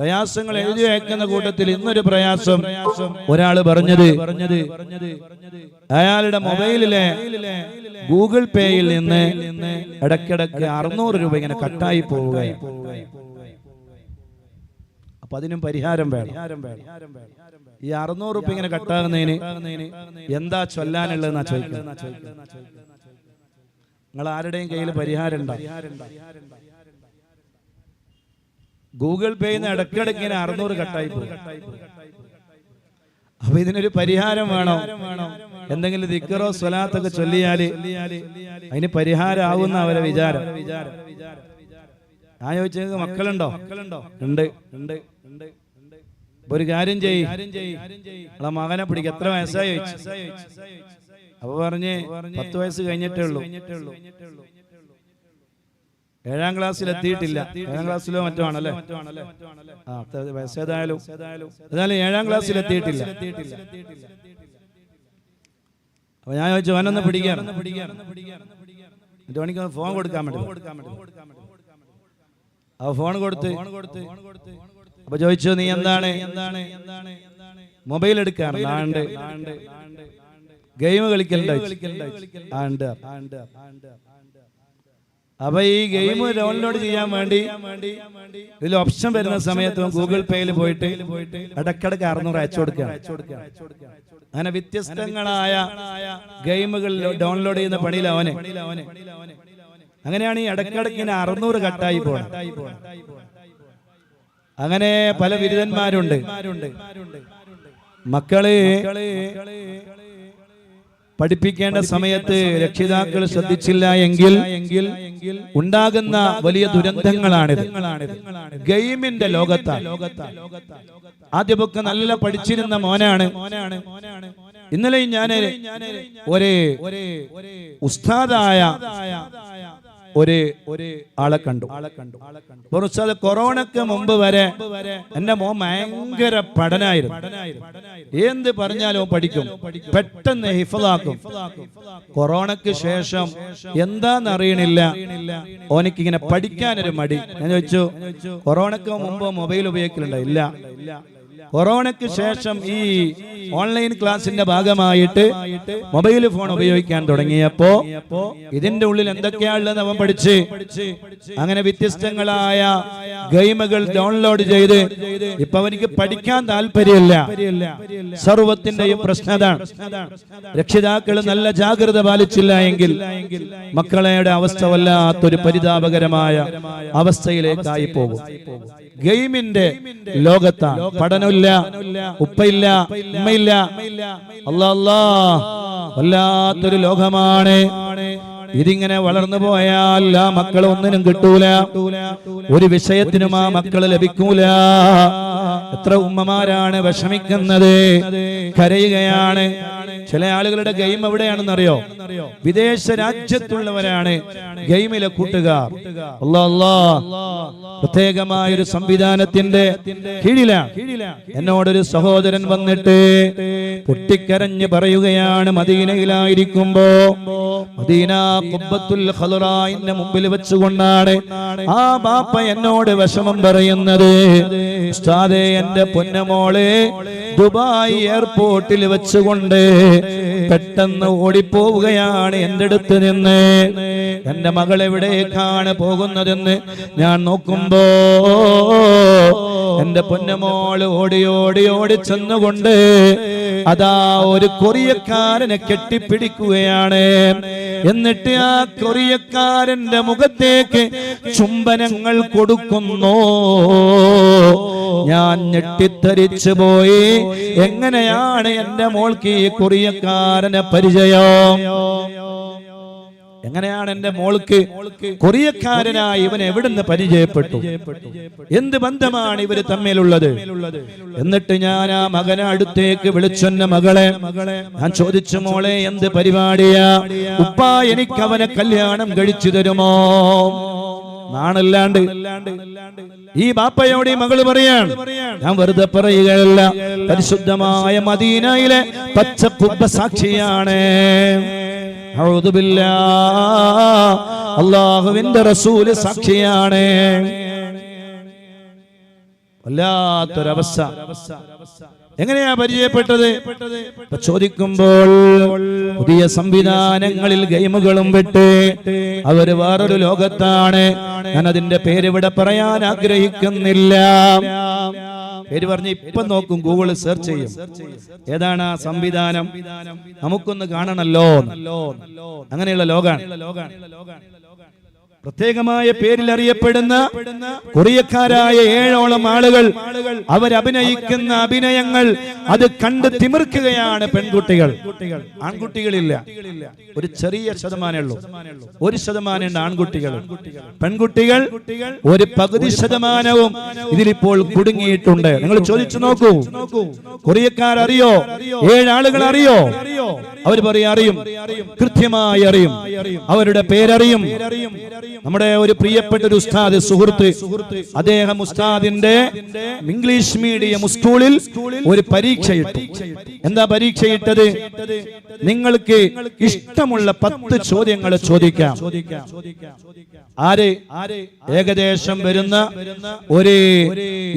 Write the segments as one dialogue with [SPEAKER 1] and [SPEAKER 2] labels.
[SPEAKER 1] പ്രയാസങ്ങൾ എഴുതി വയ്ക്കുന്ന കൂട്ടത്തിൽ ഇന്നൊരു പ്രയാസം ഒരാൾ പറഞ്ഞത് അയാളുടെ മൊബൈലിലെ ഗൂഗിൾ പേയിൽ നിന്ന് ഇടയ്ക്കിടയ്ക്ക് അറുന്നൂറ് രൂപ ഇങ്ങനെ കട്ടായി പോവുകയാണ്. അപ്പൊ അതിനും പരിഹാരം വേണം. ഈ അറുന്നൂറ് രൂപ ഇങ്ങനെ കട്ടാകുന്നതിന് എന്താ ചൊല്ലാനുള്ളതെന്നാ ചോദിക്കുന്നത് നിങ്ങൾ ആരുടെയും കയ്യിൽ പരിഹാരം ഉണ്ടോ? ഗൂഗിൾ പേയിൽ നിന്ന് ഇടയ്ക്കിടയ്ക്ക് ഇങ്ങനെ അറുന്നൂറ് കട്ടായി പോകും അപ്പൊ ഇതിനൊരു പരിഹാരം വേണോ. എന്തെങ്കിലും ദിക്കറോ സ്വലാത്തൊക്കെ ചൊല്ലിയാൽ അതിന് പരിഹാരം ആവുന്ന അവരെ വിചാരം. ഞാൻ ചോദിച്ചത് മക്കളുണ്ടോ? ഉണ്ട്. ഉണ്ട്. ഉണ്ട്. ഒരു കാര്യം ചെയ്യ്. നമ്മളെ മകനെ പിടിക്കും. എത്ര വയസ്സായി ചോദിച്ചു. അപ്പൊ പറഞ്ഞ് പത്ത് വയസ്സ് കഴിഞ്ഞിട്ടേ ഉള്ളൂ. ഏഴാം ക്ലാസ്സിൽ എത്തിയിട്ടില്ല. ഏഴാം ക്ലാസ്സിലോ മറ്റോ ആണല്ലേ ആ അത്ര വയസ്സ് ഏതായാലും ഏഴാം ക്ലാസ്സിൽ എത്തിയിട്ടില്ല. അപ്പൊ ഞാൻ ചോദിച്ചു അവനൊന്ന് പിടിക്കാൻ മറ്റോണിക്ക് മണിക്ക് ഫോൺ കൊടുക്കാൻ വേണ്ടി അപ്പൊ ഫോൺ കൊടുത്ത്. അപ്പൊ ചോദിച്ചു നീ എന്താണ്? എന്താണ്? മൊബൈൽ എടുക്കാണ് ഗെയിം കളിക്കലുണ്ടോ ആണ്ട് അപ്പൊ ഈ ഗെയിം ഡൗൺലോഡ് ചെയ്യാൻ വേണ്ടി ഇതിൽ ഓപ്ഷൻ വരുന്ന സമയത്ത് ഗൂഗിൾ പേയിൽ പോയിട്ട് ഇടക്കിടക്ക് അറുന്നൂറ് അയച്ചു കൊടുക്കുക. അങ്ങനെ വ്യത്യസ്തങ്ങളായ ഗെയിമുകൾ ഡൗൺലോഡ് ചെയ്യുന്ന പണിയിൽ അവന്. അങ്ങനെയാണ് ഈ ഇടക്കിടക്ക് ഇങ്ങനെ അറുന്നൂറ് കട്ടായി പോകണം അങ്ങനെ പല ബിരുദന്മാരുണ്ട് മക്കൾ പഠിപ്പിക്കേണ്ട സമയത്ത് രക്ഷിതാക്കൾ ശ്രദ്ധിച്ചില്ല എങ്കിൽ എങ്കിൽ ഉണ്ടാകുന്ന വലിയ ദുരന്തങ്ങളാണ് ഗെയിമിന്റെ ലോകത്താണ് ആദ്യമൊക്കെ നല്ല പഠിച്ചിരുന്ന മോനാണ്. ഇന്നലെ ഞാൻ ഒരു ഉസ്താദായ ഒരു ഒരു ആളെ കണ്ടു. ആളെ കണ്ടു ഉസ്താദ് കൊറോണക്ക് മുമ്പ് വരെ എന്റെ മോൻ ഭയങ്കര പഠനായിരുന്നു എന്ത് പറഞ്ഞാലും പഠിക്കും. പെട്ടെന്ന് ഹിഫലാക്കും കൊറോണക്ക് ശേഷം എന്താന്ന് അറിയണില്ല. ഓനക്ക് ഇങ്ങനെ പഠിക്കാനൊരു മടി. ഞാൻ ചോദിച്ചു കൊറോണക്ക് മുമ്പ് മൊബൈൽ ഉപയോഗിക്കലുണ്ടോ? ഇല്ല. കൊറോണയ്ക്ക് ശേഷം ഈ ഓൺലൈൻ ക്ലാസിന്റെ ഭാഗമായിട്ട് മൊബൈൽ ഫോൺ ഉപയോഗിക്കാൻ തുടങ്ങിയപ്പോ ഇതിന്റെ ഉള്ളിൽ എന്തൊക്കെയാണുള്ളത് അവൻ പഠിച്ച്? അങ്ങനെ വ്യത്യസ്തങ്ങളായ ഗെയിമുകൾ ഡൗൺലോഡ് ചെയ്ത് ഇപ്പൊ അവനിക്ക് പഠിക്കാൻ താല്പര്യമില്ല. സർവത്തിന്റെയും പ്രശ്നത രക്ഷിതാക്കൾ നല്ല ജാഗ്രത പാലിച്ചില്ല എങ്കിൽ മക്കളുടെ അവസ്ഥ വല്ലാത്തൊരു പരിതാപകരമായ അവസ്ഥയിലേക്കായി പോകും. ഗെയിമിന്റെ ലോകത്താണ് പഠനമില്ല ഉപ്പയില്ല ഉമ്മയില്ല. അല്ല അല്ലാ. വല്ലാത്തൊരു ലോകമാണ്. ഇതിങ്ങനെ വളർന്നു പോയാൽ ആ മക്കൾ ഒന്നിനും കിട്ടൂല. ഒരു വിഷയത്തിനും ആ മക്കൾ ലഭിക്കൂല. എത്ര ഉമ്മമാരാണ് വിഷമിക്കുന്നത്. കരയുകയാണ്. ചില ആളുകളുടെ ഗെയിം എവിടെയാണെന്നറിയോ? വിദേശ രാജ്യത്തുള്ളവരാണ് ഗെയിമിലെ കൂട്ടുകാർ. പ്രത്യേകമായ ഒരു സംവിധാനത്തിന്റെ കീഴിലാണ്. എന്നോടൊരു സഹോദരൻ വന്നിട്ട് പൊട്ടിക്കരഞ്ഞ് പറയുകയാണ് മദീനയിലായിരിക്കുമ്പോ മദീന ഖലറായിന്റെ മുമ്പിൽ വെച്ചുകൊണ്ടാണ് ആ ബാപ്പ എന്നോട് വിഷമം പറയുന്നത്. ഉസ്താദേ എന്റെ പൊന്നമോളെ ദുബായ് എയർപോർട്ടിൽ വെച്ചുകൊണ്ട് പെട്ടെന്ന് ഓടിപ്പോവുകയാണ് എന്റെ അടുത്ത് നിന്ന്. എന്റെ മകൾ എവിടേക്കാണ് പോകുന്നതെന്ന് ഞാൻ നോക്കുമ്പോ എന്റെ പൊന്നമോൾ ഓടി ഓടി ഓടി ചെന്നുകൊണ്ട് അതാ ഒരു കൊറിയക്കാരനെ കെട്ടിപ്പിടിക്കുകയാണ്. എന്നിട്ട് ആ കൊറിയക്കാരന്റെ മുഖത്തേക്ക് ചുംബനങ്ങൾ കൊടുക്കുന്നു. ഞാൻ ഞെട്ടിത്തരിച്ചു പോയി. എങ്ങനെയാണ് എന്റെ മോൾക്ക് ഈ കൊറിയക്കാരനെ പരിചയം? എങ്ങനെയാണ് എന്റെ മോൾക്ക് കൊറിയക്കാരനായി ഇവൻ എവിടുന്ന് പരിചയപ്പെട്ടു? എന്ത് ബന്ധമാണ് ഇവർ തമ്മിലുള്ളത്? എന്നിട്ട് ഞാൻ ആ മകനെ അടുത്തേക്ക് വിളിച്ചെന്ന മകളെ ഞാൻ ചോദിച്ചു മോളെ എന്ത് പരിപാടിയാ? ഉപ്പ എനിക്ക് അവനെ കല്യാണം കഴിച്ചു തരുമോ? നാണല്ലാണ്ട് ഈ ബാപ്പയോട് മകൾ പറയാണ് ഞാൻ വെറുതെ പറയുകയല്ല പരിശുദ്ധമായ മദീനയിലെ പച്ചപ്പുപ്പ സാക്ഷിയാണ്. അള്ളാഹുവിന്റെ റസൂൽ സാക്ഷിയാണ്. വല്ലാത്തൊരവസ്ഥ. എങ്ങനെയാ പരിചയപ്പെട്ടത്? ചോദിക്കുമ്പോൾ പുതിയ സംവിധാനങ്ങളിൽ ഗെയിമുകളും വിട്ട് അവർ വേറൊരു ലോകത്താണ്. ഞാൻ അതിന്റെ പേര് ഇവിടെ പറയാൻ ആഗ്രഹിക്കുന്നില്ല. പേര് പറഞ്ഞ് ഇപ്പം നോക്കും ഗൂഗിൾ സെർച്ച് ചെയ്യും. ഏതാണ് ആ സംവിധാനം? നമുക്കൊന്ന് കാണണല്ലോ അങ്ങനെയുള്ള ലോകാണ്. പ്രത്യേകമായ പേരിൽ അറിയപ്പെടുന്ന കൊറിയക്കാരായ ഏഴോളം ആളുകൾ അവരഭിനയിക്കുന്ന അഭിനയങ്ങൾ അത് കണ്ട് തിമിർക്കുകയാണ് പെൺകുട്ടികൾ. ആൺകുട്ടികളില്ല. ഒരു ചെറിയ ശതമാനമുള്ളൂ ഒരു ശതമാനം ആൺകുട്ടികൾ. പെൺകുട്ടികൾ ഒരു പകുതി ശതമാനവും ഇതിലിപ്പോൾ കുടുങ്ങിയിട്ടുണ്ട്. നിങ്ങൾ ചോദിച്ചു നോക്കൂ. കൊറിയക്കാർ അറിയോ ഏഴാളുകൾ അറിയോ അവർ പറയാ അറിയും. കൃത്യമായി അറിയും. അവരുടെ പേരറിയും. നമ്മുടെ ഒരു പ്രിയപ്പെട്ട ഒരു ഉസ്താദ് സുഹൃത്ത് അദ്ദേഹം ഉസ്താദിന്റെ ഇംഗ്ലീഷ് മീഡിയം സ്കൂളിൽ ഒരു പരീക്ഷയിട്ടു എന്താ പരീക്ഷയിട്ടത്? നിങ്ങൾക്ക് ഇഷ്ടമുള്ള പത്ത് ചോദ്യങ്ങൾ ചോദിക്കാം. ആര്? ഏകദേശം വരുന്ന ഒരു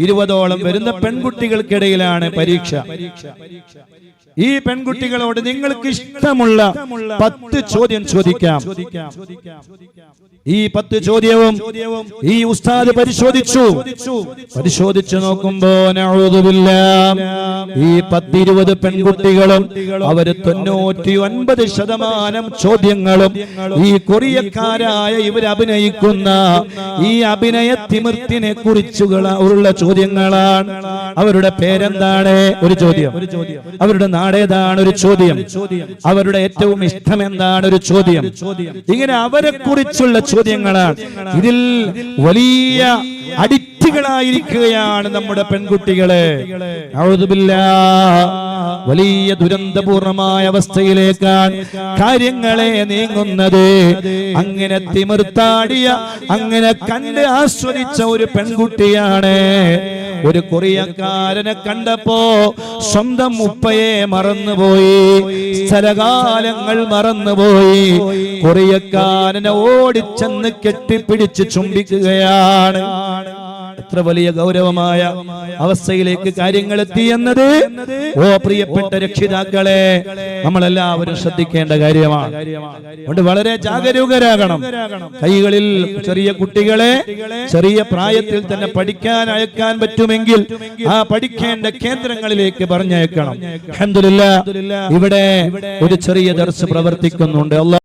[SPEAKER 1] ഇരുപതോളം വരുന്ന പെൺകുട്ടികൾക്കിടയിലാണ് പരീക്ഷ. ഈ പെൺകുട്ടികളോട് നിങ്ങൾക്ക് ഇഷ്ടമുള്ള പത്ത് ചോദ്യം ചോദിക്കാം. ഈ പത്ത് ചോദ്യവും ഈ ഉസ്താദ് പരിശോധിച്ചു. പരിശോധിച്ചു. നോക്കുമ്പോ ഈ പത്തിരുപത് പെൺകുട്ടികളും അവർ തൊണ്ണൂറ്റി ഒൻപത് ശതമാനം ചോദ്യങ്ങളും ഈ കൊറിയക്കാരായ ഇവർ അഭിനയിക്കുന്ന ഈ അഭിനയ തിമിർത്തിനെ കുറിച്ചുള്ള ഉള്ള ചോദ്യങ്ങളാണ്. അവരുടെ പേരെന്താണ്? ഒരു ചോദ്യം. അവരുടെ നാടേതാണ് ഒരു ചോദ്യം. അവരുടെ ഏറ്റവും ഇഷ്ടം എന്താണ് ഒരു ചോദ്യം? ഇങ്ങനെ അവരെ കുറിച്ചുള്ള ചോദ്യങ്ങളാണ്. ഇതിൽ വലിയ അഡിക്റ്റുകളായിരിക്കുകയാണ് നമ്മുടെ പെൺകുട്ടികളെ. വലിയ ദുരന്തപൂർണമായ അവസ്ഥയിലേക്കാണ് കാര്യങ്ങളെ നീങ്ങുന്നത്. അങ്ങനെ തിമിർത്താടിയ അങ്ങനെ കണ്ട് ആസ്വദിച്ച ഒരു പെൺകുട്ടിയാണ് ഒരു കൊറിയക്കാരനെ കണ്ടപ്പോ സ്വന്തം ഉപ്പയെ മറന്നുപോയി. സ്ഥലകാലങ്ങൾ മറന്നുപോയി. കൊറിയക്കാരനെ ഓടിച്ചെന്ന് കെട്ടിപ്പിടിച്ച് ചുംബിക്കുകയാണ്. എത്ര വലിയ ഗൗരവമായ അവസ്ഥയിലേക്ക് കാര്യങ്ങൾ എത്തി എന്നത്? ഓ പ്രിയപ്പെട്ട രക്ഷിതാക്കളെ നമ്മളെല്ലാവരും ശ്രദ്ധിക്കേണ്ട കാര്യമാണ്. അതുകൊണ്ട് വളരെ ജാഗരൂകരാകണം. കൈകളിൽ ചെറിയ കുട്ടികളെ ചെറിയ പ്രായത്തിൽ തന്നെ പഠിക്കാൻ അയക്കാൻ പറ്റുമെങ്കിൽ ആ പഠിക്കേണ്ട കേന്ദ്രങ്ങളിലേക്ക് പറഞ്ഞയക്കണം. ഇവിടെ ഒരു ചെറിയ ദർസ് പ്രവർത്തിക്കുന്നുണ്ട്. അള്ളാഹ്